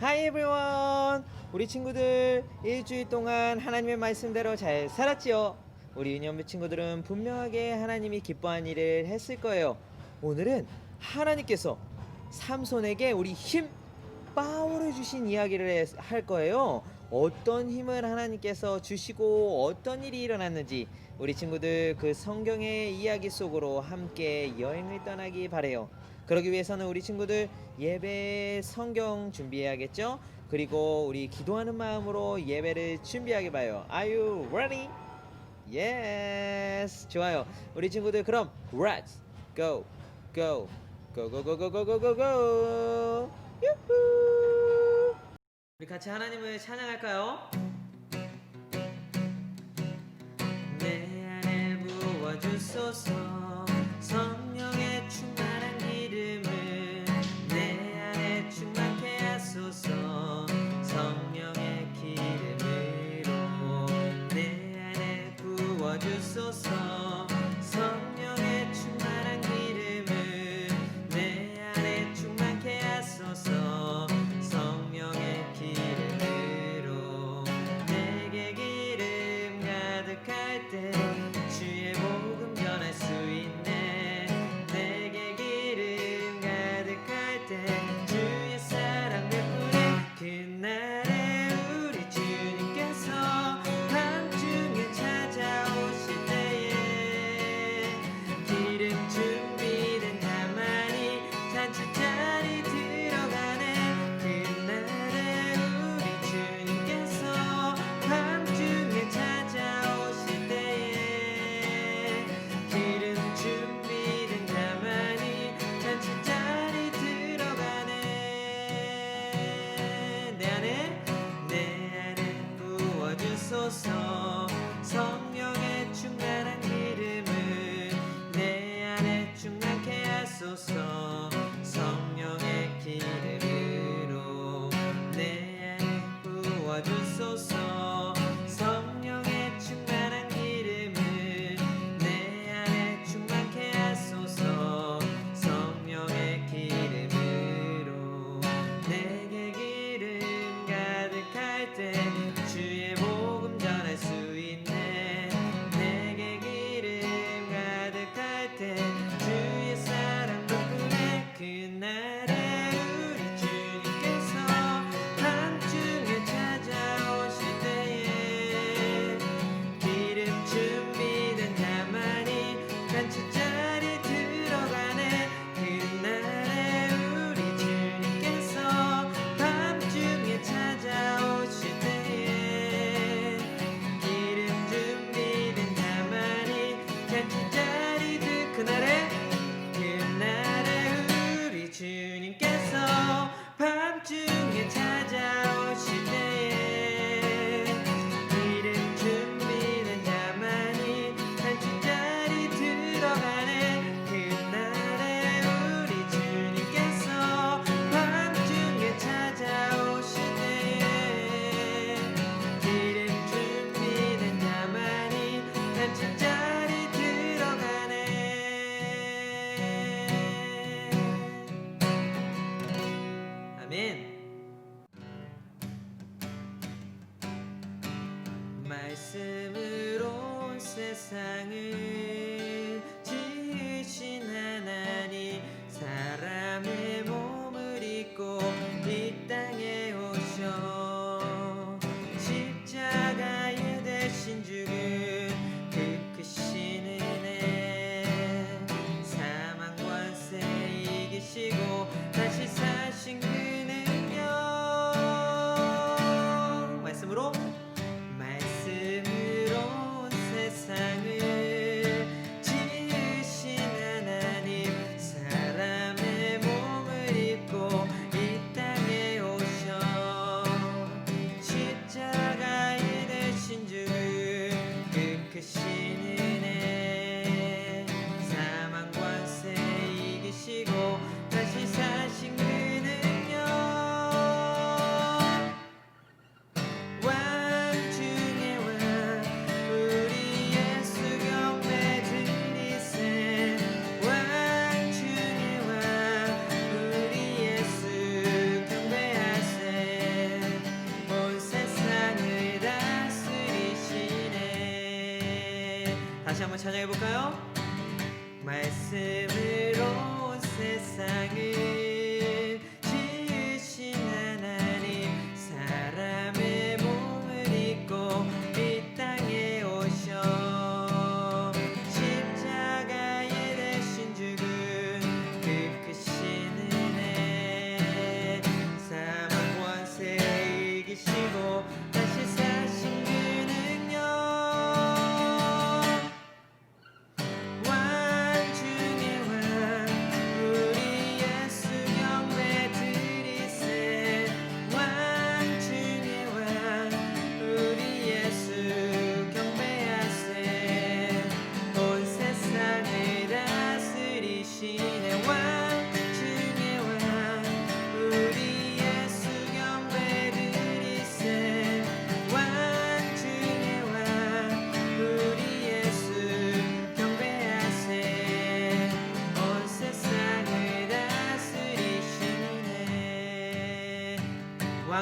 Hi everyone. 우리 친구들 일주일 동안 하나님의 말씀대로 잘 살았지요? 우리 유년부 친구들은 분명하게 하나님이 기뻐한 일을 했을 거예요. 오늘은 하나님께서 삼손에게 우리 힘 파워를 주신 이야기를 해- 할 거예요. 어떤 힘을 하나님께서 주시고 어떤 일이 일어났는지 우리 친구들 그 성경의 이야기 속으로 함께 여행을 떠나기 바래요. 그러기 위해서는 우리 친구들 예배 성경 준비해야겠죠? 그리고 우리 기도하는 마음으로 예배를 준비하게 봐요. Are you ready? Yes. 좋아요. 우리 친구들 그럼 let's go go go go go go go go go go. 유후. 우리 같이 하나님을 찬양할까요? 내 안에 부어 주소서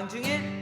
왕중의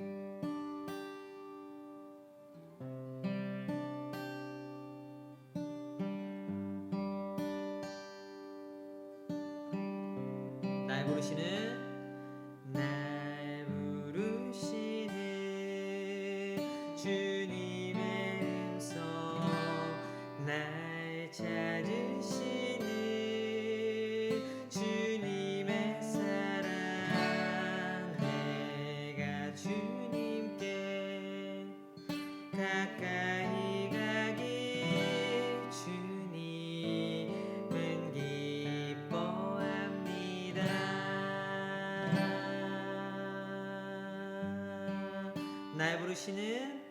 부르시는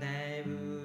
날 부르시는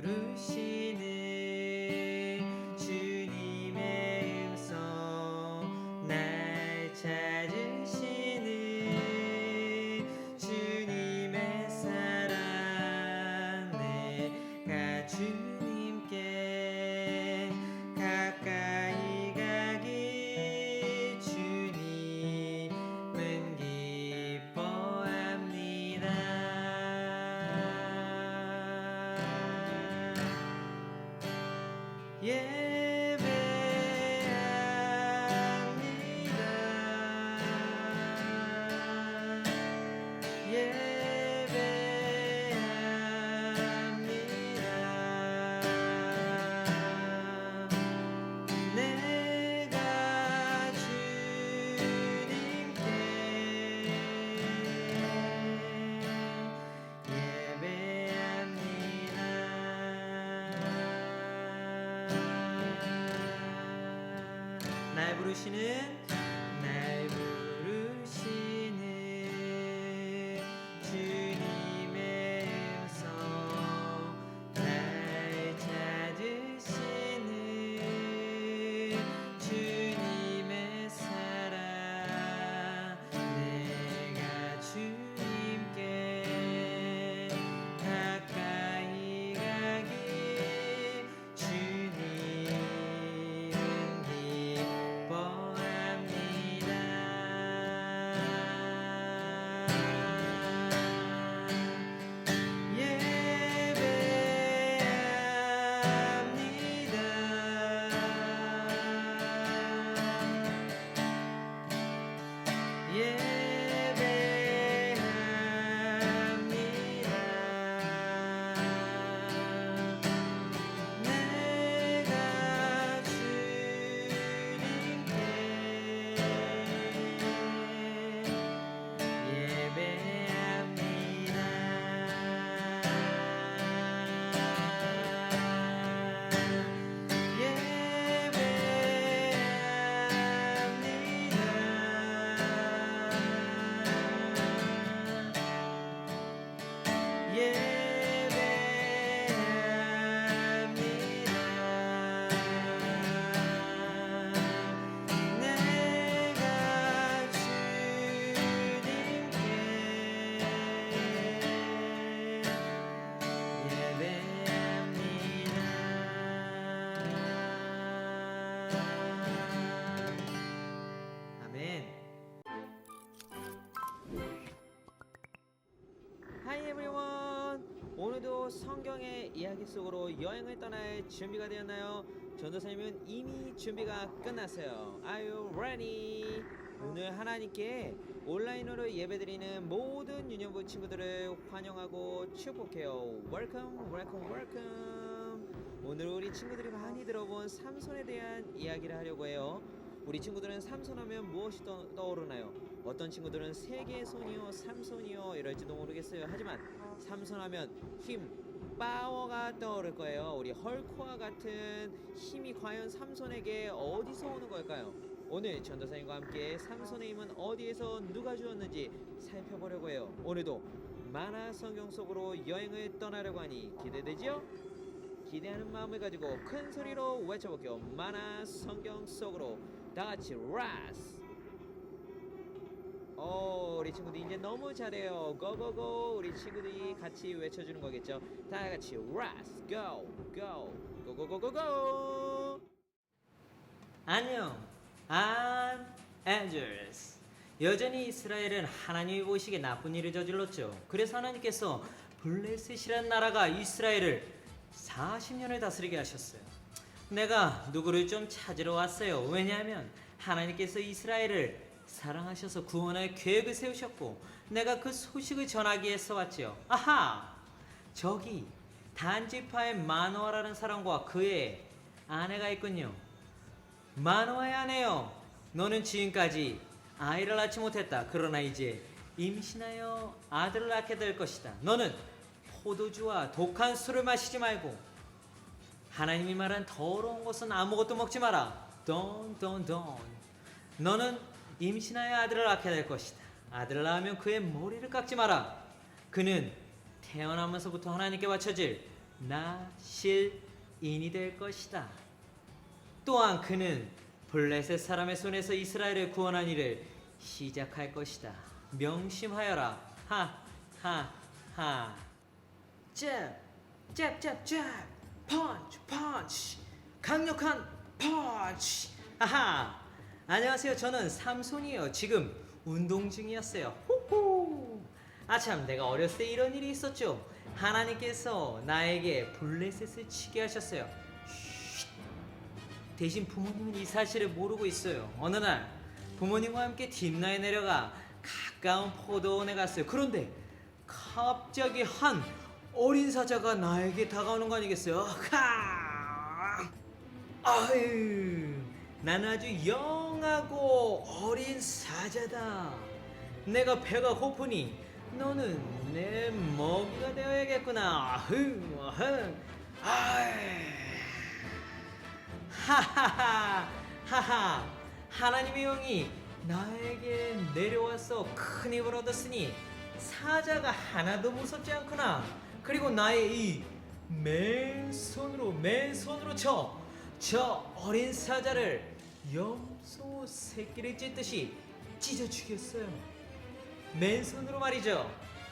부르시는 이야기 속으로 여행을 떠날 준비가 되었나요? 전도사님은 이미 준비가 끝났어요. Are you ready? 오늘 하나님께 온라인으로 예배드리는 모든 유년부 친구들을 환영하고 축복해요. Welcome, welcome, welcome. 오늘 우리 친구들이 많이 들어본 삼손에 대한 이야기를 하려고 해요. 우리 친구들은 삼손하면 무엇이 떠, 떠오르나요? 어떤 친구들은 세계의 손이요, 삼손이요 이럴지도 모르겠어요. 하지만 삼손하면 힘, 파워가 떠오를 거예요. 우리 헐코와 같은 힘이 과연 삼손에게 어디서 오는 걸까요? 오늘 전도사님과 함께 삼손의 힘은 어디에서 누가 주었는지 살펴보려고 해요. 오늘도 만화 성경 속으로 여행을 떠나려고 하니 기대되지요? 기대하는 마음을 가지고 큰 소리로 외쳐볼게요. 만화 성경 속으로 다 같이 라스. 오, 우리 친구들 이제 너무 잘해요. 고고고 우리 친구들이 같이 외쳐주는 거겠죠. 다 같이 라스 고고 고고고고고. 안녕, I'm Angels. 여전히 이스라엘은 하나님이 보시기에 나쁜 일을 저질렀죠. 그래서 하나님께서 블레셋이라는 나라가 이스라엘을 40년을 다스리게 하셨어요. 내가 누구를 좀 찾으러 왔어요. 왜냐하면 하나님께서 이스라엘을 사랑하셔서 구원할 계획을 세우셨고 내가 그 소식을 전하기 위해서 왔지요. 아하! 저기 단지파의 마노아라는 사람과 그의 아내가 있군요. 마노아의 아내요. 너는 지금까지 아이를 낳지 못했다. 그러나 이제 임신하여 아들을 낳게 될 것이다. 너는 포도주와 독한 술을 마시지 말고 하나님이 말한 더러운 것은 아무것도 먹지 마라. Don't. 너는 임신하여 아들을 낳게 될 것이다. 아들을 낳으면 그의 머리를 깎지 마라. 그는 태어나면서부터 하나님께 바쳐질 나실인이 될 것이다. 또한 그는 블레셋 사람의 손에서 이스라엘을 구원한 일을 시작할 것이다. 명심하여라. 하, 하, 하. 잽, 잽, 잽, 잽. 펀치, 펀치. 강력한 펀치. 아하. 안녕하세요. 저는 삼손이에요. 지금 운동 중이었어요. 호호. 아참, 내가 어렸을 때 이런 일이 있었죠. 하나님께서 나에게 블레셋을 치게 하셨어요. 쉿. 대신 부모님은 이 사실을 모르고 있어요. 어느 날 부모님과 함께 뒷나에 내려가 가까운 포도원에 갔어요. 그런데 갑자기 한 어린 사자가 나에게 다가오는 거 아니겠어요? 하! 아유, 나는 아주 영 하고 어린 사자다. 내가 배가 고프니 너는 내 먹이가 되어야겠구나. 흥, 흥. 아이. 하하하 하하 하나님의 영이 나에게 내려와서 큰 힘을 얻었으니 사자가 하나도 무섭지 않구나 그리고 나의 이 맨손으로 맨손으로 저, 저 어린 사자를 염소 새끼를 찢듯이 찢어 죽였어요 맨손으로 말이죠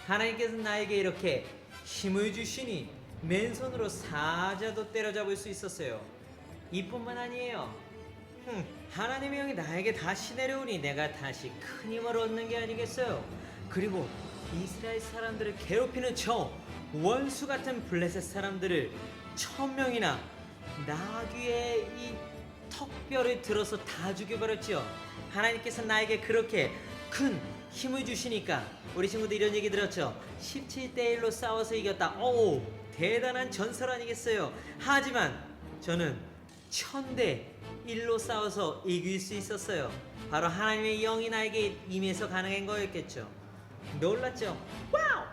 하나님께서 나에게 이렇게 힘을 주시니 맨손으로 사자도 때려잡을 수 있었어요 이뿐만 아니에요. 흠, 하나님의 영이 나에게 다시 내려오니 내가 다시 큰 힘을 얻는 게 아니겠어요. 그리고 이스라엘 사람들을 괴롭히는 저 원수 같은 블레셋 사람들을 천 명이나 나귀의 이 턱뼈를 들어서 다 죽여버렸죠. 하나님께서 나에게 그렇게 큰 힘을 주시니까 우리 친구들 이런 얘기 들었죠. 17대 1로 싸워서 이겼다. 오, 대단한 전설 아니겠어요. 하지만 저는 천대 일로 싸워서 이길 수 있었어요. 바로 하나님의 영이 나에게 임해서 가능한 거였겠죠. 놀랐죠? 와우!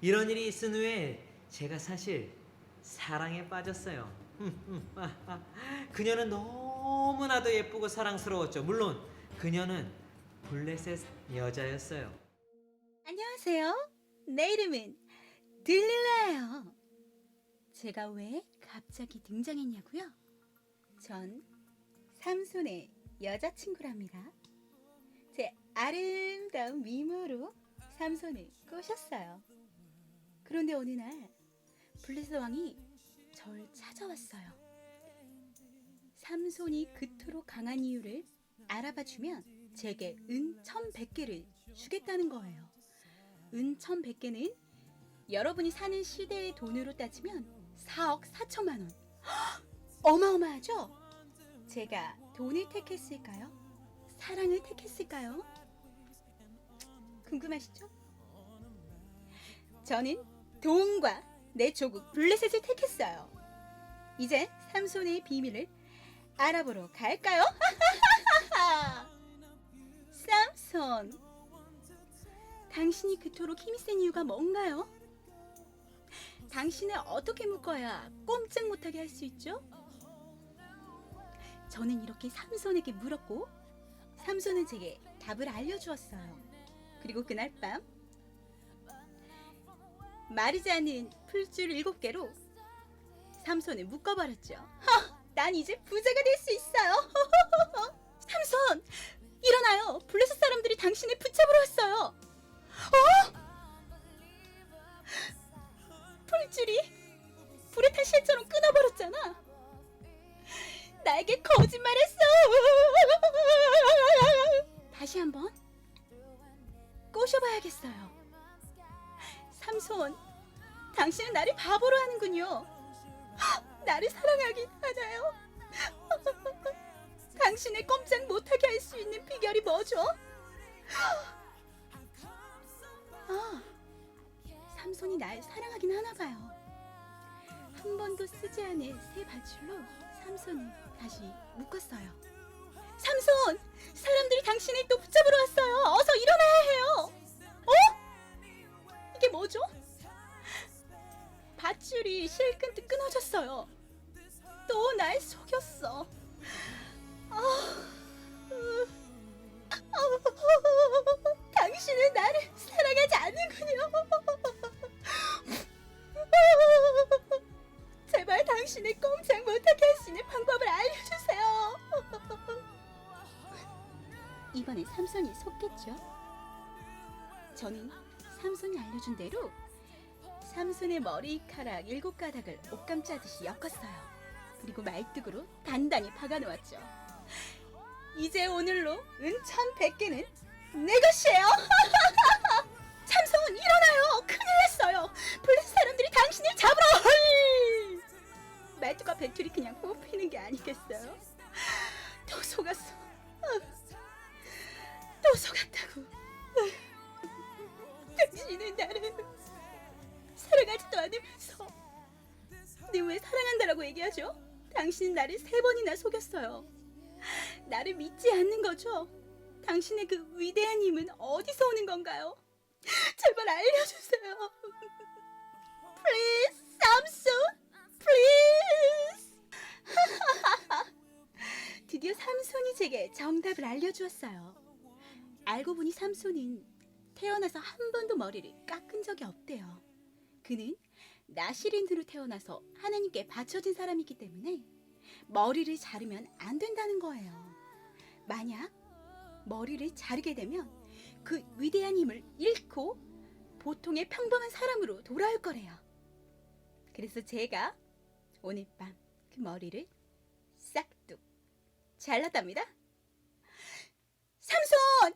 이런 일이 있은 후에 제가 사실 사랑에 빠졌어요. 그녀는 너무나도 예쁘고 사랑스러웠죠. 물론 그녀는 블레셋 여자였어요. 안녕하세요. 내 이름은 들릴라예요. 제가 왜 갑자기 등장했냐고요? 전 삼손의 여자친구랍니다. 제 아름다운 미모로 삼손을 꼬셨어요. 그런데 어느 날 블레셋 왕이 절 찾아왔어요. 삼손이 그토록 강한 이유를 알아봐 주면 제게 은 천백 개를 주겠다는 거예요. 은 천백 개는 여러분이 사는 시대의 돈으로 따지면 4억 4천만 원. 헉! 어마어마하죠? 제가 돈을 택했을까요? 사랑을 택했을까요? 궁금하시죠? 저는 돈과 내 조국 블레셋을 택했어요. 이제 삼손의 비밀을 알아보러 갈까요? 삼손, 당신이 그토록 힘이 센 이유가 뭔가요? 당신을 어떻게 묶어야 꼼짝 못하게 할 수 있죠? 저는 이렇게 삼손에게 물었고 삼손은 제게 답을 알려주었어요. 그리고 그날 밤 않은 풀줄 일곱 개로 삼손을 묶어버렸죠. 허, 난 이제 부자가 될 수 있어요. 삼손, 일어나요. 블레셋 사람들이 당신을 붙잡으러 왔어요. 어? 풀줄이 불에 탄 실처럼 끊어버렸잖아. 나에게 거짓말했어. 다시 한번 꼬셔봐야겠어요. 삼손, 당신은 나를 바보로 하는군요. 나를 사랑하긴 하나요? 당신을 꼼짝 못하게 할 수 있는 비결이 뭐죠? 아, 삼손이 날 사랑하긴 하나 봐요. 한 번도 쓰지 않은 새 밧줄로 삼손을 다시 묶었어요. 삼손! 사람들이 당신을 또 붙잡으러 왔어요. 어서 일어나야 해요. 어? 이게 뭐죠? 밧줄이 실끈 끊어졌어요. 또날 속였어. 아, 으, 아, 당신은 나를 사랑하지 않는군요. 제발 당신을 꼼짝 못하게 할 수 있는 방법을 알려주세요. 이번엔 삼손이 속겠죠? 저는 삼손이 알려준 대로 삼손의 머리카락 일곱 가닥을 옷감 짜듯이 엮었어요. 그리고 말뚝으로 단단히 박아놓았죠. 이제 오늘로 은천 백개는 내 것이에요. 삼손 일어나요. 큰일 났어요. 블레스 사람들이 당신을 잡으러. 헐! 말뚝과 백툴이 그냥 뽑히는 게 아니겠어요? 또 속았어. 또 속았다고. 당신은 나를 사랑하지도 않으면서 근데 왜 사랑한다라고 얘기하죠? 당신은 나를 세 번이나 속였어요. 나를 믿지 않는 거죠? 당신의 그 위대한 힘은 어디서 오는 건가요? 제발 알려주세요. Please, 삼손, please. 드디어 삼손이 제게 정답을 알려주었어요. 알고 보니 삼손은 태어나서 한 번도 머리를 깎은 적이 없대요. 그는 나시린으로 태어나서 하나님께 바쳐진 사람이기 때문에 머리를 자르면 안 된다는 거예요. 만약 머리를 자르게 되면 그 위대한 힘을 잃고 보통의 평범한 사람으로 돌아올 거래요. 그래서 제가 오늘 밤 그 머리를 싹둑 잘랐답니다. 삼손!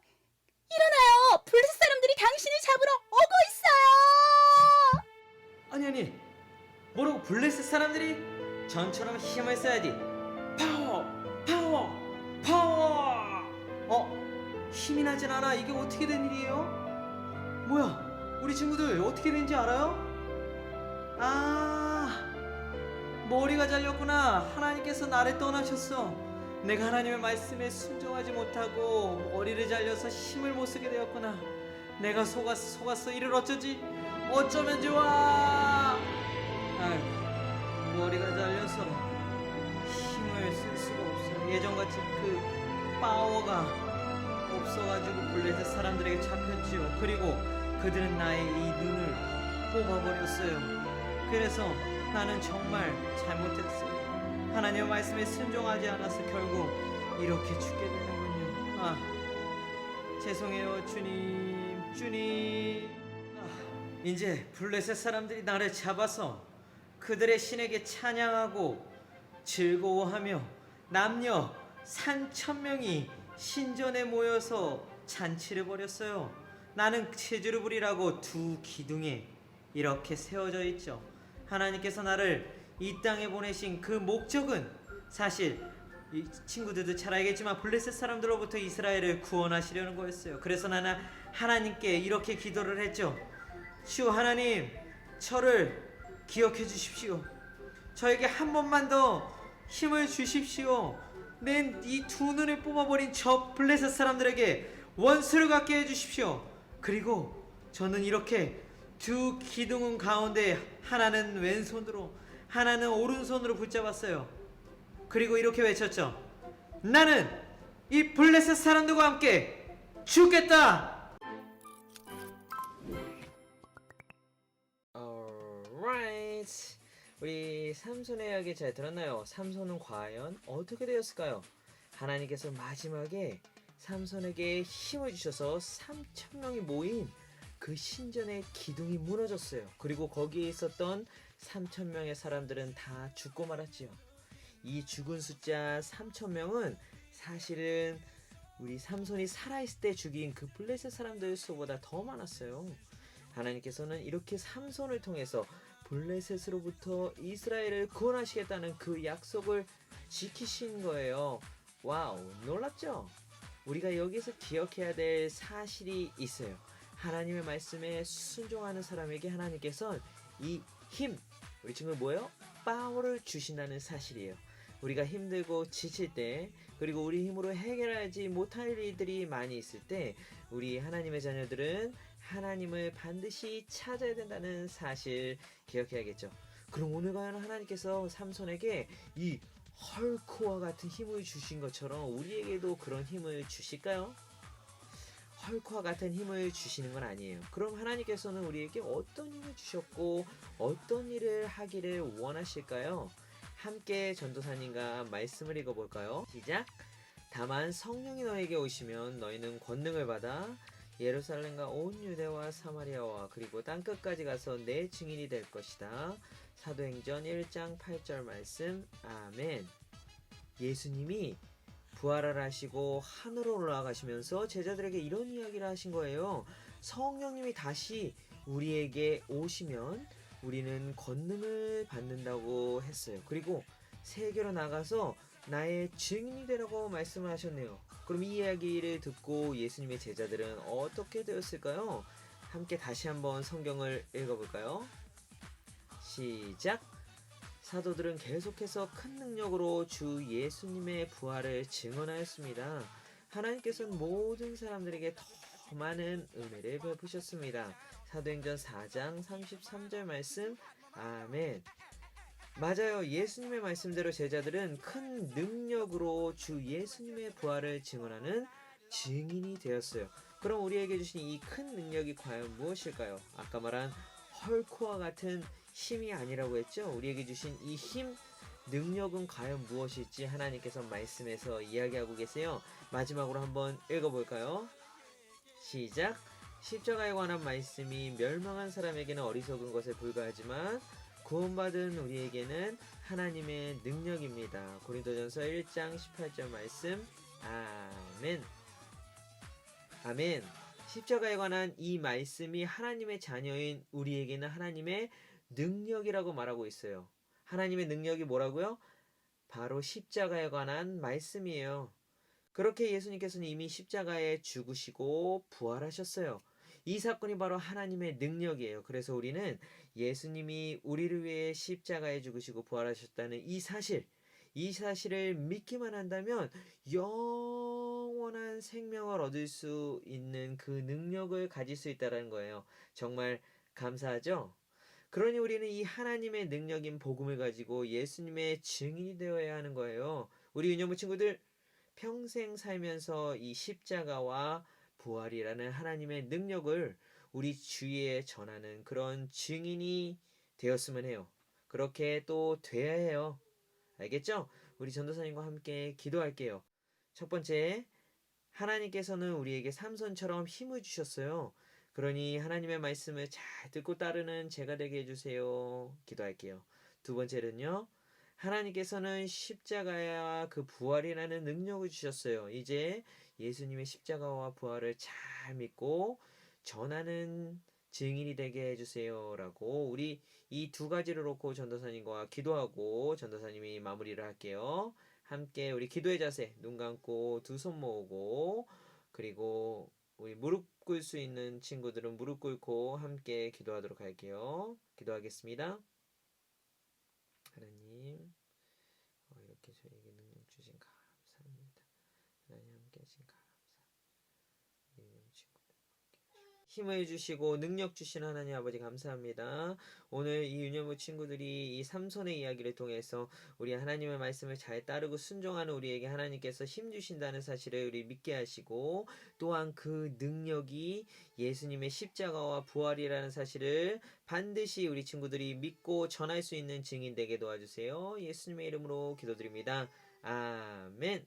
일어나요! 블레스 사람들이 당신을 잡으러 오고 있어요! 아니 아니. 뭐라고 블레셋 사람들이 전처럼 힘을 써야지. 파워 파워 파워. 어? 힘이 나진 않아. 이게 어떻게 된 일이에요? 뭐야? 우리 친구들 어떻게 된지 알아요? 아 머리가 잘렸구나. 하나님께서 나를 떠나셨어. 내가 하나님의 말씀에 순종하지 못하고 머리를 잘려서 힘을 못 쓰게 되었구나. 내가 속았어 속았어. 이를 어쩌지 어쩌면 좋아? 아이고 머리가 잘려서 힘을 쓸 수가 없어 예전같이 그 파워가 없어가지고 블레셋 사람들에게 잡혔지요. 그리고 그들은 나의 이 눈을 뽑아버렸어요. 그래서 나는 정말 잘못했어요. 하나님의 말씀에 순종하지 않아서 결국 이렇게 죽게 되는군요. 아 죄송해요 주님. 주님. 아, 이제 블레셋 사람들이 나를 잡아서 그들의 신에게 찬양하고 즐거워하며 남녀 산천 명이 신전에 모여서 잔치를 벌였어요. 나는 체주를 부리라고 두 기둥에 이렇게 세워져 있죠. 하나님께서 나를 이 땅에 보내신 그 목적은 사실 이 친구들도 잘 알겠지만 블레셋 사람들로부터 이스라엘을 구원하시려는 거였어요. 그래서 나는 하나님께 이렇게 기도를 했죠. 주 하나님, 저를 기억해 주십시오. 저에게 한 번만 더 힘을 주십시오. 내 이 두 눈을 뽑아버린 저 블레셋 사람들에게 원수를 갖게 해주십시오. 그리고 저는 이렇게 두 기둥은 가운데 하나는 왼손으로 하나는 오른손으로 붙잡았어요. 그리고 이렇게 외쳤죠. 나는 이 블레셋 사람들과 함께 죽겠다. Alright. 우리 삼손의 이야기 잘 들었나요? 삼손은 과연 어떻게 되었을까요? 하나님께서 마지막에 삼손에게 힘을 주셔서 3천 명이 모인 그 신전의 기둥이 무너졌어요. 그리고 거기에 있었던 3천 명의 사람들은 다 죽고 말았지요. 이 죽은 숫자 3천 명은 사실은 우리 삼손이 살아있을 때 죽인 그 블레셋 사람들 수보다 더 많았어요. 하나님께서는 이렇게 삼손을 통해서 블레셋으로부터 이스라엘을 구원하시겠다는 그 약속을 지키신 거예요. 와우, 놀랍죠? 우리가 여기서 기억해야 될 사실이 있어요. 하나님의 말씀에 순종하는 사람에게 하나님께서 이 힘, 우리 친구 뭐예요? 파워를 주신다는 사실이에요. 우리가 힘들고 지칠 때, 그리고 우리 힘으로 해결하지 못할 일들이 많이 있을 때, 우리 하나님의 자녀들은 하나님을 반드시 찾아야 된다는 사실 기억해야겠죠. 그럼 오늘 과연 하나님께서 삼손에게 이 헐크와 같은 힘을 주신 것처럼 우리에게도 그런 힘을 주실까요? 헐크와 같은 힘을 주시는 건 아니에요. 그럼 하나님께서는 우리에게 어떤 힘을 주셨고 어떤 일을 하기를 원하실까요? 함께 전도사님과 말씀을 읽어볼까요? 시작. 다만 성령이 너에게 오시면 너희는 권능을 받아 예루살렘과 온 유대와 사마리아와 그리고 땅 끝까지 가서 내 증인이 될 것이다. 사도행전 1장 8절 말씀. 아멘. 예수님이 부활을 하시고 하늘로 올라가시면서 제자들에게 이런 이야기를 하신 거예요. 성령님이 다시 우리에게 오시면 우리는 권능을 받는다고 했어요. 그리고 세계로 나가서 나의 증인이 되라고 말씀을 하셨네요. 그럼 이 이야기를 듣고 예수님의 제자들은 어떻게 되었을까요? 함께 다시 한번 성경을 읽어볼까요? 시작! 사도들은 계속해서 큰 능력으로 주 예수님의 부활을 증언하였습니다. 하나님께서는 모든 사람들에게 더 많은 은혜를 베푸셨습니다. 사도행전 4장 33절 말씀 아멘. 맞아요. 예수님의 말씀대로 제자들은 큰 능력으로 주 예수님의 부활을 증언하는 증인이 되었어요. 그럼 우리에게 주신 이 큰 능력이 과연 무엇일까요? 아까 말한 헐크와 같은 힘이 아니라고 했죠. 우리에게 주신 이 힘, 능력은 과연 무엇일지 하나님께서 말씀에서 이야기하고 계세요. 마지막으로 한번 읽어볼까요? 시작. 십자가에 관한 말씀이 멸망한 사람에게는 어리석은 것에 불과하지만 구원받은 우리에게는 하나님의 능력입니다. 고린도전서 1장 18절 말씀. 아멘. 아멘. 십자가에 관한 이 말씀이 하나님의 자녀인 우리에게는 하나님의 능력이라고 말하고 있어요. 하나님의 능력이 뭐라고요? 바로 십자가에 관한 말씀이에요. 그렇게 예수님께서는 이미 십자가에 죽으시고 부활하셨어요. 이 사건이 바로 하나님의 능력이에요. 그래서 우리는 예수님이 우리를 위해 십자가에 죽으시고 부활하셨다는 이 사실, 이 사실을 믿기만 한다면 영원한 생명을 얻을 수 있는 그 능력을 가질 수 있다는 거예요. 정말 감사하죠? 그러니 우리는 이 하나님의 능력인 복음을 가지고 예수님의 증인이 되어야 하는 거예요. 우리 유년부 친구들 평생 살면서 이 십자가와 부활이라는 하나님의 능력을 우리 주위에 전하는 그런 증인이 되었으면 해요. 그렇게 또 돼야 해요. 알겠죠? 우리 전도사님과 함께 기도할게요. 첫 번째, 하나님께서는 우리에게 삼손처럼 힘을 주셨어요. 그러니 하나님의 말씀을 잘 듣고 따르는 제가 되게 해주세요. 기도할게요. 두 번째는요. 하나님께서는 십자가와 그 부활이라는 능력을 주셨어요. 이제 예수님의 십자가와 부활을 잘 믿고 전하는 증인이 되게 해주세요라고 우리 이 두 가지를 놓고 전도사님과 기도하고 전도사님이 마무리를 할게요. 함께 우리 기도의 자세 눈 감고 두 손 모으고 그리고 우리 무릎 꿇을 수 있는 친구들은 무릎 꿇고 함께 기도하도록 할게요. 기도하겠습니다. 하나님 어, 이렇게 저에게 능력 주신 감사합니다. 하나님 함께 하신 감사. 우리 유년 친구들 함께 하시고. 힘을 주시고 능력 주신 하나님 아버지 감사합니다. 오늘 이 유년부 친구들이 이 삼손의 이야기를 통해서 우리 하나님의 말씀을 잘 따르고 순종하는 우리에게 하나님께서 힘 주신다는 사실을 우리 믿게 하시고 또한 그 능력이 예수님의 십자가와 부활이라는 사실을 반드시 우리 친구들이 믿고 전할 수 있는 증인 되게 도와주세요. 예수님의 이름으로 기도드립니다. 아멘.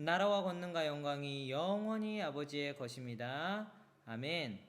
나라와 권능과 영광이 영원히 아버지의 것입니다. 아멘.